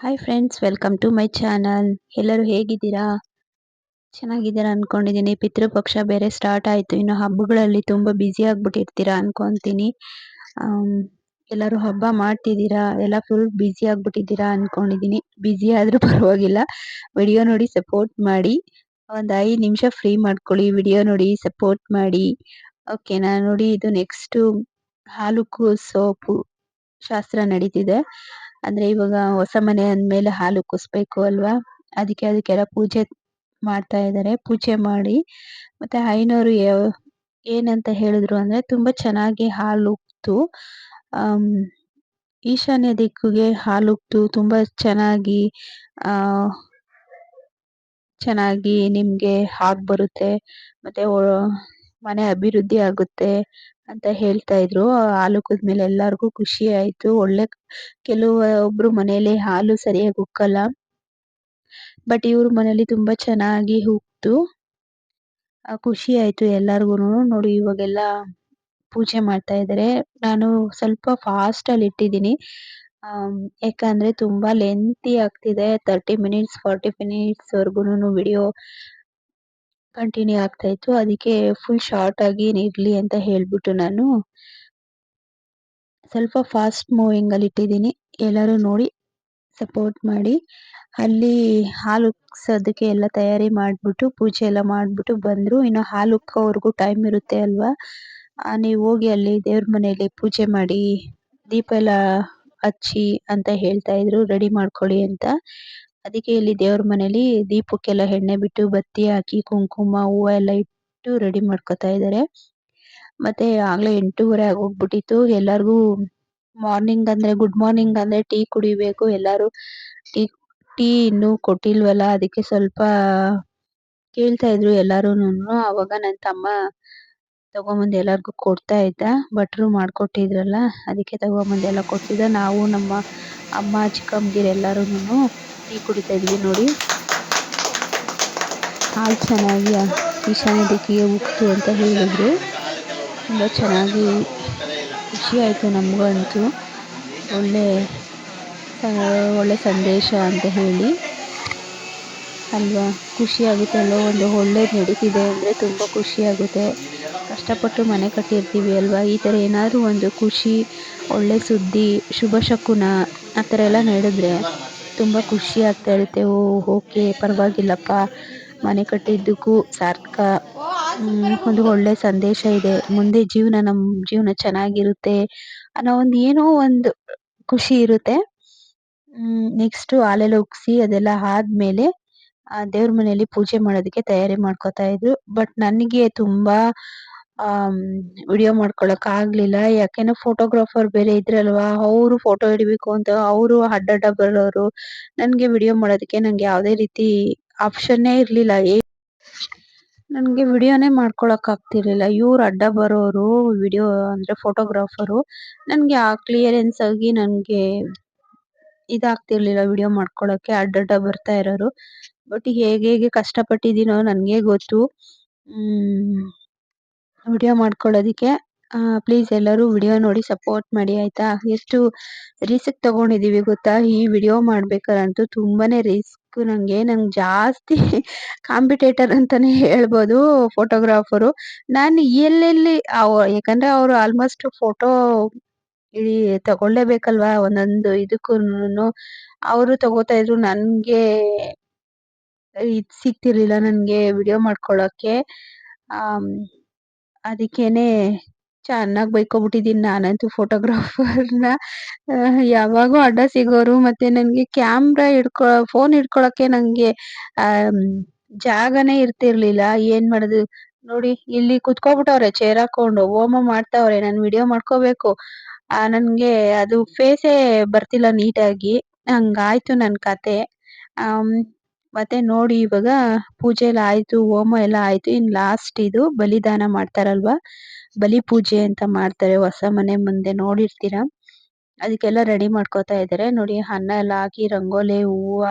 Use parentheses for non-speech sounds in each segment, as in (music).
Hi friends welcome to my channel ಎಲ್ಲರೂ ಹೇಗಿದ್ದೀರಾ? ಚೆನ್ನಾಗಿದ್ದೀರಾ ಅಂದ್ಕೊಂಡಿದ್ದೀನಿ ಪಿತೃಪಕ್ಷ ಬೇರೆ ಸ್ಟಾರ್ಟ್ ಆಯಿತು. ಇನ್ನು ಹಬ್ಬಗಳಲ್ಲಿ ತುಂಬ ಬ್ಯುಸಿ ಆಗಿಬಿಟ್ಟಿರ್ತೀರಾ ಅಂದ್ಕೊತೀನಿ ಎಲ್ಲರೂ ಹಬ್ಬ ಮಾಡ್ತಿದ್ದೀರಾ? ಎಲ್ಲ ಫುಲ್ ಬ್ಯುಸಿ ಆಗ್ಬಿಟ್ಟಿದ್ದೀರಾ ಅಂದ್ಕೊಂಡಿದ್ದೀನಿ ಬ್ಯುಸಿ ಆದರೂ ಪರವಾಗಿಲ್ಲ. ವಿಡಿಯೋ ನೋಡಿ ಸಪೋರ್ಟ್ ಮಾಡಿ. ಒಂದು ಐದು ನಿಮಿಷ ಫ್ರೀ ಮಾಡ್ಕೊಳ್ಳಿ. ವಿಡಿಯೋ ನೋಡಿ ಸಪೋರ್ಟ್ ಮಾಡಿ. ಓಕೆನಾ ನೋಡಿ ಇದು ನೆಕ್ಸ್ಟು ಹಾಲುಕು ಸೋಪು ಶಾಸ್ತ್ರ ನಡೀತಿದೆ. ಅಂದ್ರೆ ಇವಾಗ ಹೊಸ ಮನೆ ಅಂದ್ಮೇಲೆ ಹಾಲು ಕುಸ್ಬೇಕು ಅಲ್ವಾ? ಅದಕ್ಕೆ ಅದಕ್ಕೆಲ್ಲ ಪೂಜೆ ಮಾಡ್ತಾ ಇದ್ದಾರೆ ಪೂಜೆ ಮಾಡಿ. ಮತ್ತೆ ಐನೋರು ಏನಂತ ಹೇಳಿದ್ರು ಅಂದ್ರೆ ತುಂಬಾ ಚೆನ್ನಾಗಿ ಹಾಲು ಉಕ್ತು. ಈಶಾನ್ಯ ದಿಕ್ಕಿಗೆ ಹಾಲು ಉಕ್ತು. ತುಂಬಾ ಚೆನ್ನಾಗಿ, ಆ, ಚೆನ್ನಾಗಿ ನಿಮ್ಗೆ ಹಾಕ್ ಬರುತ್ತೆ. ಮತ್ತೆ ಮನೆ ಅಭಿವೃದ್ಧಿ ಆಗುತ್ತೆ. ಅಂತ ಹೇಳ್ತಾ ಇದ್ರು. ಹಾಲು ಕುದ್ಮೇಲೆ ಎಲ್ಲರಿಗೂ ಖುಷಿ ಆಯ್ತು. ಒಳ್ಳೆ ಕೆಲವು ಒಬ್ರು ಮನೇಲಿ ಹಾಲು ಸರಿಯಾಗಿ ಉಕ್ಕಲ್ಲ. ಬಟ್ ಇವ್ರ ಮನೇಲಿ ತುಂಬಾ ಚೆನ್ನಾಗಿ ಉಕ್ತು. ಖುಷಿ ಆಯ್ತು ಎಲ್ಲಾರ್ಗುನು. ನೋಡಿ, ಇವಾಗೆಲ್ಲ ಪೂಜೆ ಮಾಡ್ತಾ ಇದ್ದಾರೆ ನಾನು ಸ್ವಲ್ಪ ಫಾಸ್ಟ್ ಅಲ್ಲಿ ಇಟ್ಟಿದ್ದೀನಿ. ಯಾಕಂದ್ರೆ ತುಂಬಾ ಲೆಂತಿ ಆಗ್ತಿದೆ. ತರ್ಟಿ ಮಿನಿಟ್ಸ್ ಫಾರ್ಟಿ ಮಿನಿಟ್ಸ್ ವರ್ಗುನು ವಿಡಿಯೋ ಕಂಟಿನ್ಯೂ ಆಗ್ತಾ ಇತ್ತು. ಅದಕ್ಕೆ ಫುಲ್ ಶಾರ್ಟ್ ಆಗಿ ಇರ್ಲಿ ಅಂತ ಹೇಳ್ಬಿಟ್ಟು ನಾನು ಸ್ವಲ್ಪ ಫಾಸ್ಟ್ ಮೂವಿಂಗ್ ಅಲ್ಲಿ ಇಟ್ಟಿದ್ದೀನಿ. ಎಲ್ಲರೂ ನೋಡಿ ಸಪೋರ್ಟ್ ಮಾಡಿ. ಅಲ್ಲಿ ಹಾಲು ಉಕ್ಸೋದಕ್ಕೆ ಎಲ್ಲ ತಯಾರಿ ಮಾಡ್ಬಿಟ್ಟು, ಪೂಜೆ ಎಲ್ಲ ಮಾಡ್ಬಿಟ್ಟು ಬಂದ್ರು. ಇನ್ನು ಹಾಲು ಉಕ್ಕೋವರೆಗೂ ಟೈಮ್ ಇರುತ್ತೆ ಅಲ್ವಾ? ನೀವು ಹೋಗಿ ಅಲ್ಲಿ ದೇವ್ರ ಮನೆಯಲ್ಲಿ ಪೂಜೆ ಮಾಡಿ ದೀಪ ಎಲ್ಲ ಹಚ್ಚಿ ಅಂತ ಹೇಳ್ತಾ ಇದ್ರು. ರೆಡಿ ಮಾಡ್ಕೊಳ್ಳಿ ಅಂತ. ಅದಕ್ಕೆ ಇಲ್ಲಿ ದೇವ್ರ ಮನೇಲಿ ದೀಪಕ್ಕೆಲ್ಲ ಎಣ್ಣೆ ಬಿಟ್ಟು ಬತ್ತಿ ಹಾಕಿ ಕುಂಕುಮ ಹೂವ ಎಲ್ಲ ಇಟ್ಟು ರೆಡಿ ಮಾಡ್ಕೊತಾ ಇದ್ದಾರೆ ಮತ್ತೆ ಆಗ್ಲೇ ಎಂಟೂವರೆ ಆಗೋಗ್ಬಿಟ್ಟಿತ್ತು. ಎಲ್ಲರಿಗೂ ಮಾರ್ನಿಂಗ್ ಅಂದ್ರೆ ಗುಡ್ ಮಾರ್ನಿಂಗ್ ಅಂದ್ರೆ ಟೀ ಕುಡಿಬೇಕು. ಎಲ್ಲರೂ ಟೀ ಟೀ ಇನ್ನೂ ಕೊಟ್ಟಿಲ್ವಲ್ಲ, ಅದಕ್ಕೆ ಸ್ವಲ್ಪ ಕೇಳ್ತಾ ಇದ್ರು ಎಲ್ಲರೂ ಅವಾಗ ನನ್ ತಮ್ಮ ತಗೊಂಬಂದು ಎಲ್ಲರಿಗೂ ಕೊಡ್ತಾ ಇದ್ದ. ಭಟ್ರು ಮಾಡ್ಕೊಟ್ಟಿದ್ರಲ್ಲ, ಅದಕ್ಕೆ ತಗೊಂಬಂದು ಎಲ್ಲ ಕೊಟ್ಟಿದ್ದ ನಾವು ನಮ್ಮ ಅಮ್ಮ ಚಿಕ್ಕಮ್ಮಂದಿರು ಎಲ್ಲಾರುನು ಟೀ ಕುಡಿತಾ ಇದ್ವಿ ನೋಡಿ. ಹಾಲು ಚೆನ್ನಾಗಿ ಈಶಾನ್ಯ ದಿಕ್ಕಿಗೆ ಉಕ್ತು ಅಂತ ಹೇಳಿದರು. ತುಂಬ ಚೆನ್ನಾಗಿ ಖುಷಿ ಆಯಿತು ನಮಗಂತೂ ಒಳ್ಳೆ ಒಳ್ಳೆ ಸಂದೇಶ ಅಂತ ಹೇಳಿ. ಅಲ್ವಾ? ಖುಷಿ ಆಗುತ್ತೆ ಅಲ್ವಾ? ಒಂದು ಒಳ್ಳೇದು ನಡೀತಿದೆ ಅಂದರೆ ತುಂಬ ಖುಷಿ ಆಗುತ್ತೆ. ಕಷ್ಟಪಟ್ಟು ಮನೆ ಕಟ್ಟಿರ್ತೀವಿ ಅಲ್ವಾ? ಈ ಥರ ಏನಾದರೂ ಒಂದು ಖುಷಿ, ಒಳ್ಳೆ ಸುದ್ದಿ, ಶುಭ ಶಕುನ ಆ ಥರ ಎಲ್ಲ ನಡೆದ್ರೆ ತುಂಬ ಖುಷಿ ಆಗ್ತಾ ಇರುತ್ತೆ. ಓ, ಓಕೆ, ಪರವಾಗಿಲ್ಲಪ್ಪ. ಮನೆ ಕಟ್ಟಿದ್ದಕ್ಕೂ ಸಾರ್ಥಕ. ಒಂದು ಒಳ್ಳೆ ಸಂದೇಶ ಇದೆ. ಮುಂದೆ ಜೀವನ ನಮ್ಮ ಜೀವನ ಚೆನ್ನಾಗಿರುತ್ತೆ ಅನ್ನೋ ಒಂದು ಏನೋ ಒಂದು ಖುಷಿ ಇರುತ್ತೆ. ನೆಕ್ಸ್ಟ್ ಹಾಲೆಲ್ಲ ಉಗ್ಸಿ ಅದೆಲ್ಲ ಆದ್ಮೇಲೆ ದೇವ್ರ ಮನೆಯಲ್ಲಿ ಪೂಜೆ ಮಾಡೋದಕ್ಕೆ ತಯಾರಿ ಮಾಡ್ಕೊತಾ ಇದ್ರು. ಬಟ್ ನನಗೆ ತುಂಬಾ ಆಮ್ ವಿಡಿಯೋ ಮಾಡ್ಕೊಳಕ್ ಆಗ್ಲಿಲ್ಲ. ಯಾಕೆಂದ್ರೆ ಫೋಟೋಗ್ರಾಫರ್ ಬೇರೆ ಇದ್ರಲ್ವಾ, ಅವರು ಫೋಟೋ ಹಿಡಿಬೇಕು ಅಂತ ಅವರು ಅಡ್ಡಡ್ಡ ಬರೋರು. ನನಗೆ ವಿಡಿಯೋ ಮಾಡೋದಕ್ಕೆ ನಂಗೆ ಯಾವುದೇ ರೀತಿ ಆಪ್ಷನ್ನೇ ಇರ್ಲಿಲ್ಲ. ಇರಲಿಲ್ಲ ನನಗೆ ವಿಡಿಯೋನೇ ಮಾಡ್ಕೊಳಕ್ ಆಗ್ತಿರ್ಲಿಲ್ಲ. ಇವ್ರು ಅಡ್ಡ ಬರೋರು ವಿಡಿಯೋ ಅಂದ್ರೆ ಫೋಟೋಗ್ರಾಫರು ನನಗೆ ಆ ಕ್ಲಿಯರೆನ್ಸ್ ಆಗಿ ನನಗೆ ಇದಾಗ್ತಿರ್ಲಿಲ್ಲ ವಿಡಿಯೋ ಮಾಡ್ಕೊಳಕ್ಕೆ. ಅಡ್ಡಡ್ಡ ಬರ್ತಾ ಇರೋರು. ಬಟ್ ಹೇಗೆ ಹೇಗೆ ಕಷ್ಟಪಟ್ಟಿದ್ದೀನೋ ನನಗೆ ಗೊತ್ತು. ವಿಡಿಯೋ ಮಾಡ್ಕೊಳ್ಳೋದಕ್ಕೆ ಪ್ಲೀಸ್ ಎಲ್ಲರೂ ವಿಡಿಯೋ ನೋಡಿ ಸಪೋರ್ಟ್ ಮಾಡಿ ಆಯಿತಾ? ಎಷ್ಟು ರಿಸ್ಕ್ ತಗೊಂಡಿದೀವಿ ಗೊತ್ತಾ? ಈ ವಿಡಿಯೋ ಮಾಡ್ಬೇಕಾರಂತೂ ತುಂಬಾನೇ ರಿಸ್ಕ್ ನನಗೆ ನಂಗೆ ಜಾಸ್ತಿ (laughs) ಕಾಂಪಿಟೇಟರ್ ಅಂತಾನೆ ಹೇಳ್ಬೋದು ಫೋಟೋಗ್ರಾಫರು ನಾನು ಎಲ್ಲೆಲ್ಲಿ ಅವ- ಯಾಕಂದ್ರೆ ಅವರು ಆಲ್ಮೋಸ್ಟ್ ಫೋಟೋ ಈ ತಗೊಳ್ಳೇಬೇಕಲ್ವಾ? ಒಂದೊಂದು ಇದಕ್ಕೂನು ಅವರು ತಗೋತಾ ಇದ್ರು ನನಗೆ ಇದು ಸಿಗ್ತಿರ್ಲಿಲ್ಲ ನನಗೆ ವಿಡಿಯೋ ಮಾಡ್ಕೊಳ್ಳೋಕ್ಕೆ ಅದಕ್ಕೇನೆ ಚೆನ್ನಾಗಿ ಬೈಕೊಬಿಟ್ಟಿದ್ದೀನಿ ನಾನಂತೂ ಫೋಟೋಗ್ರಾಫರ್ನ. ಯಾವಾಗೂ ಅಡ್ಡ ಸಿಗೋರು ಮತ್ತೆ ನನಗೆ ಕ್ಯಾಮ್ರಾ ಹಿಡ್ಕೊ, ಫೋನ್ ಹಿಡ್ಕೊಳಕ್ಕೆ ನನಗೆ ಜಾಗನೇ ಇರ್ತಿರ್ಲಿಲ್ಲ. ಏನು ಮಾಡೋದು? ನೋಡಿ, ಇಲ್ಲಿ ಕುತ್ಕೊಬಿಟ್ಟವ್ರೆ ಚೇರ್ ಹಾಕೊಂಡು ಹೋಮ ಮಾಡ್ತಾವ್ರೆ, ನಾನು ವಿಡಿಯೋ ಮಾಡ್ಕೋಬೇಕು. ನನಗೆ ಅದು ಫೇಸೇ ಬರ್ತಿಲ್ಲ ನೀಟಾಗಿ ಹಂಗಾಯ್ತು ನನ್ನ ಕತೆ. ಮತ್ತೆ ನೋಡಿ ಇವಾಗ ಪೂಜೆ ಎಲ್ಲ ಆಯ್ತು, ಹೋಮ ಎಲ್ಲ ಆಯ್ತು, ಇನ್ ಲಾಸ್ಟ್ ಇದು ಬಲಿದಾನ ಮಾಡ್ತಾರಲ್ವಾ? ಬಲಿ ಪೂಜೆ ಅಂತ ಮಾಡ್ತಾರೆ, ಹೊಸ ಮನೆ ಮುಂದೆ ನೋಡಿರ್ತೀರಾ? ಅದಕ್ಕೆಲ್ಲ ರೆಡಿ ಮಾಡ್ಕೋತಾ ಇದ್ದಾರೆ. ನೋಡಿ ಅನ್ನ ಎಲ್ಲ ಹಾಕಿ, ರಂಗೋಲಿ, ಹೂವ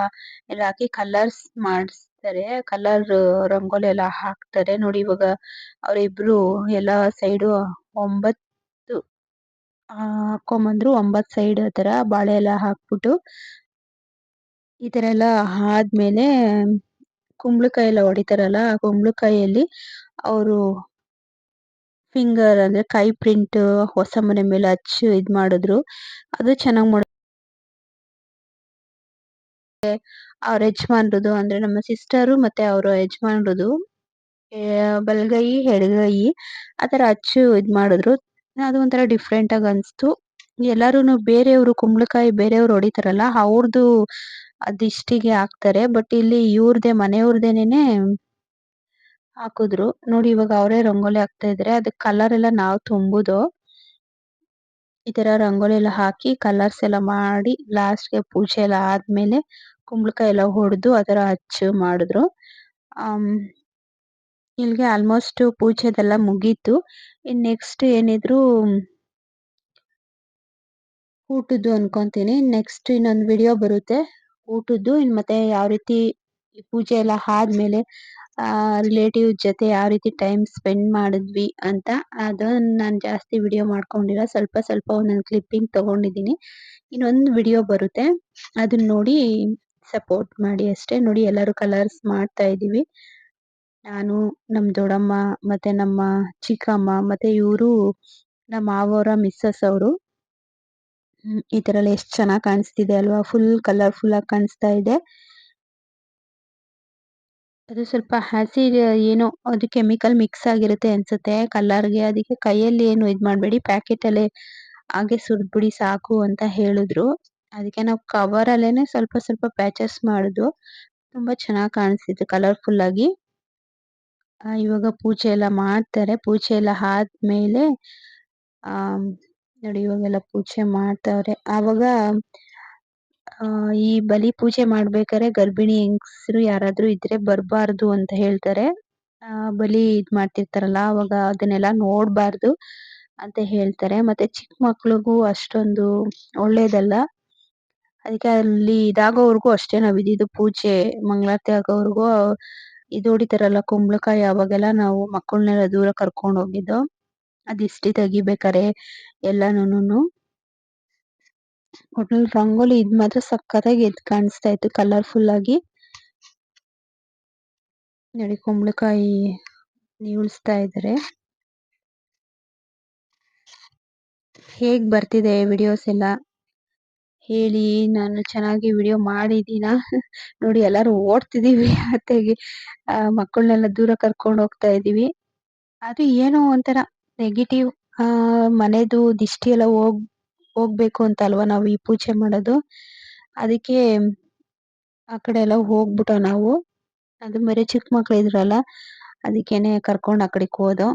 ಎಲ್ಲ ಹಾಕಿ ಕಲರ್ಸ್ ಮಾಡಿಸ್ತಾರೆ. ಕಲರ್ ರಂಗೋಲಿ ಎಲ್ಲ ಹಾಕ್ತಾರೆ. ನೋಡಿ ಇವಾಗ ಅವರಿಬ್ರು ಎಲ್ಲ ಸೈಡು ಒಂಬತ್ತು ಹಾಕೊಂಬಂದ್ರು ಒಂಬತ್ತು ಸೈಡ್ ತರ ಬಾಳೆ ಎಲ್ಲ ಹಾಕ್ಬಿಟ್ಟು ಈ ತರ ಎಲ್ಲ ಆದ್ಮೇಲೆ ಕುಂಬಳಕಾಯಿ ಎಲ್ಲ ಹೊಡಿತಾರಲ್ಲ, ಆ ಕುಂಬಳಕಾಯಿಯಲ್ಲಿ ಅವರು ಫಿಂಗರ್ ಅಂದ್ರೆ ಕೈ ಪ್ರಿಂಟ್ ಹೊಸ ಮನೆ ಮೇಲೆ ಹಚ್ಚಿ ಇದ್ ಮಾಡಿದ್ರು. ಅದು ಚೆನ್ನಾಗಿ ಮಾಡ ಅವ್ರ ಯಜಮಾನ್ರದು ಅಂದ್ರೆ ನಮ್ಮ ಸಿಸ್ಟರು ಮತ್ತೆ ಅವ್ರ ಯಜಮಾನ್ರದು ಬಲಗೈ, ಎಡಗೈ ಆತರ ಅಚ್ಚು ಇದ್ ಮಾಡಿದ್ರು. ಅದು ಒಂಥರ ಡಿಫ್ರೆಂಟ್ ಆಗಿ ಅನ್ಸ್ತು. ಎಲ್ಲಾರುನು ಬೇರೆಯವರು ಕುಂಬಳಕಾಯಿ ಬೇರೆಯವ್ರು ಹೊಡಿತಾರಲ್ಲ, ಅವ್ರದು ದಿಷ್ಟಿಗೆ ಹಾಕ್ತಾರೆ ಬಟ್ ಇಲ್ಲಿ ಇವ್ರದೇ ಮನೆಯವ್ರದೇನೆ ಹಾಕುದ್ರು. ನೋಡಿ ಇವಾಗ ಅವರೇ ರಂಗೋಲಿ ಹಾಕ್ತಾ ಇದಾರೆ. ಅದಕ್ ಕಲರ್ ಎಲ್ಲ ನಾವ್ ತುಂಬುದು ಈ ತರ ರಂಗೋಲಿ ಎಲ್ಲ ಹಾಕಿ ಕಲರ್ಸ್ ಎಲ್ಲ ಮಾಡಿ ಲಾಸ್ಟ್ಗೆ ಪೂಜೆ ಎಲ್ಲ ಆದ್ಮೇಲೆ ಕುಂಬಳಕಾಯಿ ಎಲ್ಲ ಹೊಡೆದು ಅದರ ಅಚ್ಚು ಮಾಡಿದ್ರು. ಇಲ್ಗೆ ಆಲ್ಮೋಸ್ಟ್ ಪೂಜೆದೆಲ್ಲ ಮುಗೀತು. ಇನ್ ನೆಕ್ಸ್ಟ್ ಏನಿದ್ರು ಊಟದ್ದು ಅನ್ಕೊಂತೀನಿ. ನೆಕ್ಸ್ಟ್ ಇನ್ನೊಂದು ವಿಡಿಯೋ ಬರುತ್ತೆ. ಊಟದ್ದು, ಇನ್ ಮತ್ತೆ ಯಾವ ರೀತಿ ಪೂಜೆ ಎಲ್ಲ ಆದ್ಮೇಲೆ, ಆ ರಿಲೇಟಿವ್ ಜೊತೆ ಯಾವ ರೀತಿ ಟೈಮ್ ಸ್ಪೆಂಡ್ ಮಾಡಿದ್ವಿ ಅಂತ ಅದನ್ನ ನಾನ್ ಜಾಸ್ತಿ ವಿಡಿಯೋ ಮಾಡ್ಕೊಂಡಿಲ್ಲ. ಸ್ವಲ್ಪ ಸ್ವಲ್ಪ ಒಂದೊಂದು ಕ್ಲಿಪ್ಪಿಂಗ್ ತಗೊಂಡಿದ್ದೀನಿ. ಇನ್ನೊಂದು ವಿಡಿಯೋ ಬರುತ್ತೆ. ಅದನ್ನ ನೋಡಿ ಸಪೋರ್ಟ್ ಮಾಡಿ ಅಷ್ಟೇ. ನೋಡಿ ಎಲ್ಲರೂ ಕಲರ್ಸ್ ಮಾಡ್ತಾ ಇದೀವಿ ನಾನು, ನಮ್ ದೊಡ್ಡಮ್ಮ, ಮತ್ತೆ ನಮ್ಮ ಚಿಕ್ಕಮ್ಮ, ಮತ್ತೆ ಇವರು, ನಮ್ಮ ಮಾವೋರ ಮಿಸ್ಸಸ್ ಅವರು. ಈ ತರ ಎಲ್ಲ ಎಷ್ಟ್ ಚೆನ್ನಾಗಿ ಕಾಣಿಸ್ತಿದೆ ಅಲ್ವಾ? ಫುಲ್ ಕಲರ್ಫುಲ್ ಆಗಿ ಕಾಣಿಸ್ತಾ ಇದೆ. ಅದು ಸ್ವಲ್ಪ ಹಸಿ ಏನೋ ಅದು ಕೆಮಿಕಲ್ ಮಿಕ್ಸ್ ಆಗಿರುತ್ತೆ ಅನ್ಸುತ್ತೆ. ಕಲರ್ಗೆ ಅದಕ್ಕೆ ಕೈಯಲ್ಲಿ ಏನು ಇದ್ ಮಾಡ್ಬೇಡಿ ಪ್ಯಾಕೆಟ್ ಅಲ್ಲೇ ಹಾಗೆ ಸುರಿದ್ಬಿಡಿ ಸಾಕು ಅಂತ ಹೇಳಿದ್ರು. ಅದಕ್ಕೆ ನಾವು ಕವರ್ ಅಲ್ಲೇನೆ ಸ್ವಲ್ಪ ಸ್ವಲ್ಪ ಪ್ಯಾಚಸ್ ಮಾಡುದು. ತುಂಬಾ ಚೆನ್ನಾಗಿ ಕಾಣಿಸ್ತಿತ್ತು ಕಲರ್ಫುಲ್ ಆಗಿ. ಇವಾಗ ಪೂಜೆ ಎಲ್ಲ ಮಾಡ್ತಾರೆ. ಪೂಜೆ ಎಲ್ಲ ಆದ್ಮೇಲೆ ಆ ನೋಡಿ ಪೂಜೆ ಮಾಡ್ತಾವ್ರೆ. ಆವಾಗ, ಆ, ಈ ಬಲಿ ಪೂಜೆ ಮಾಡ್ಬೇಕಾದ್ರೆ ಗರ್ಭಿಣಿ ಹೆಂಗಸರು ಯಾರಾದ್ರೂ ಇದ್ರೆ ಬರಬಾರ್ದು ಅಂತ ಹೇಳ್ತಾರೆ. ಆ, ಬಲಿ ಇದ್ ಮಾಡ್ತಿರ್ತಾರಲ್ಲ ಅವಾಗ ಅದನ್ನೆಲ್ಲ ನೋಡ್ಬಾರ್ದು ಅಂತ ಹೇಳ್ತಾರೆ. ಮತ್ತೆ ಚಿಕ್ಕ ಮಕ್ಳಿಗೂ ಅಷ್ಟೊಂದು ಒಳ್ಳೇದಲ್ಲ. ಅದಕ್ಕೆ ಅಲ್ಲಿ ಇದಾಗೋವರೆಗೂ ಅಷ್ಟೇ ನಾವ್ ಪೂಜೆ, ಮಂಗಳಾರತಿ ಆಗೋವರೆಗೂ ಇದು ಹೊಡಿತಾರಲ್ಲ, ಕುಂಬಳಕಾಯಿ, ಅವಾಗೆಲ್ಲ ನಾವು ಮಕ್ಕಳನ್ನೆಲ್ಲ ದೂರ ಕರ್ಕೊಂಡು ಹೋಗಿದ್ದು. ಅ ದಿಷ್ಟಿ ತೆಗಿಬೇಕಾರೆ ಎಲ್ಲಾನುನುನು. ಒಟ್ನಲ್ಲಿ ರಂಗೋಲಿ ಇದ್ ಮಾತ್ರ ಸಕ್ಕತ್ತಾಗಿ ಎದ್ ಕಾಣಿಸ್ತಾ ಇತ್ತು ಕಲರ್ಫುಲ್ ಆಗಿ. ನೋಡಿ ಕುಂಬಳಕಾಯಿ ನೀವುಳಿಸ್ತಾ ಇದ್ದಾರೆ ಹೇಗ್ ಬರ್ತಿದೆ ವಿಡಿಯೋಸ್ ಎಲ್ಲ? ಹೇಳಿ, ನಾನು ಚೆನ್ನಾಗಿ ವಿಡಿಯೋ ಮಾಡಿದೀನ? ನೋಡಿ, ಎಲ್ಲಾರು ಓಡ್ತಿದೀವಿ (laughs) ಅತ್ತೆಗೆ. ಮಕ್ಕಳನ್ನೆಲ್ಲ ದೂರ ಕರ್ಕೊಂಡ್ ಹೋಗ್ತಾ ಇದೀವಿ. ಅದು ಏನೋ ಒಂಥರ ನೆಗೆಟಿವ್ ಮನೆದು ದಿಷ್ಟಿ ಎಲ್ಲ ಹೋಗ್, ಹೋಗ್ಬೇಕು ಅಂತ ಅಲ್ವಾ ನಾವು ಈ ಪೂಜೆ ಮಾಡೋದು. ಅದಕ್ಕೆ ಆ ಕಡೆ ಎಲ್ಲ ಹೋಗ್ಬಿಟೋ ನಾವು. ಅದು ಬೇರೆ ಚಿಕ್ಕ ಮಕ್ಳು ಇದ್ರಲ್ಲ, ಅದಕ್ಕೇನೆ ಕರ್ಕೊಂಡು ಆ ಕಡೆಗೆ ಹೋದೋ.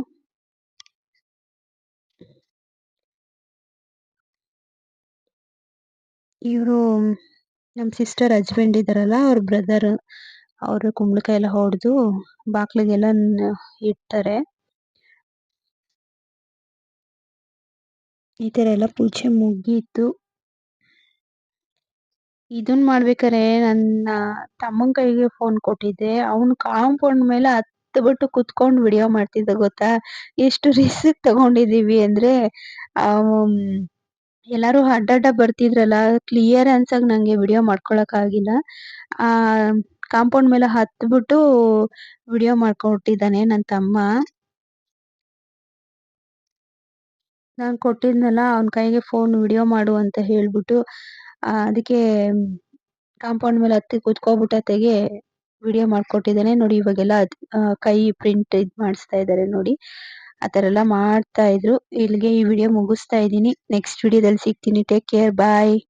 ಇವರು ನಮ್ಮ ಸಿಸ್ಟರ್ ಹಸ್ಬೆಂಡ್ ಇದಾರಲ್ಲ ಅವ್ರ ಬ್ರದರ್ ಅವರು ಕುಂಬಳಕಾಯಿ ಎಲ್ಲ ಹೊಡೆದು, ಬಾಕ್ಲಿಗೆಲ್ಲ ಇಡ್ತಾರೆ. ಈ ತರ ಎಲ್ಲ ಪೂಜೆ ಮುಗೀತು ಇದನ್ನ ಮಾಡ್ಬೇಕಾರೆ ನನ್ನ ತಮ್ಮನ ಕೈಗೆ ಫೋನ್ ಕೊಟ್ಟಿದ್ದೆ. ಅವನು ಕಾಂಪೌಂಡ್ ಮೇಲೆ ಹತ್ ಬಿಟ್ಟು ಕುತ್ಕೊಂಡ್ ವಿಡಿಯೋ ಮಾಡ್ತಿದ್ದ ಗೊತ್ತಾ? ಎಷ್ಟು ರಿಸ್ಕ್ ತಗೊಂಡಿದೀವಿ ಅಂದ್ರೆ ಎಲ್ಲಾರು ಅಡ್ಡ ಬರ್ತಿದ್ರಲ್ಲ ಕ್ಲಿಯರ್ ಅನ್ಸಕ್ ನಂಗೆ ವಿಡಿಯೋ ಮಾಡ್ಕೊಳಕ್ಕಾಗಿಲ್ಲ ಕಾಂಪೌಂಡ್ ಮೇಲೆ ಹತ್ ಬಿಟ್ಟು ವಿಡಿಯೋ ಮಾಡ್ಕೊಟ್ಟಿದ್ದಾನೆ ನನ್ ತಮ್ಮ. ನಾನ್ ಕೊಟ್ಟಿದ್ನಲ್ಲ, ಅವನ ಕೈಗೆ ಫೋನ್ ವಿಡಿಯೋ ಮಾಡು ಅಂತ ಹೇಳ್ಬಿಟ್ಟು, ಆ, ಅದಕ್ಕೆ ಕಾಂಪೌಂಡ್ ಮೇಲೆ ಹತ್ತಿ ಕುತ್ಕೋಬಿಟ್ಟತೆಗೆ ವಿಡಿಯೋ ಮಾಡ್ಕೊಟ್ಟಿದ್ದೇನೆ. ನೋಡಿ ಇವಾಗೆಲ್ಲ ಕೈ ಪ್ರಿಂಟ್ ಇದ್ ಮಾಡಿಸ್ತಾ ಇದ್ದಾರೆ ನೋಡಿ. ಆತರ ಎಲ್ಲ ಮಾಡ್ತಾ ಇದ್ರು. ಇಲ್ಲಿಗೆ ಈ ವಿಡಿಯೋ ಮುಗಿಸ್ತಾ ಇದ್ದೀನಿ. ನೆಕ್ಸ್ಟ್ ವಿಡಿಯೋದಲ್ಲಿ ಸಿಗ್ತೀನಿ. Take care bye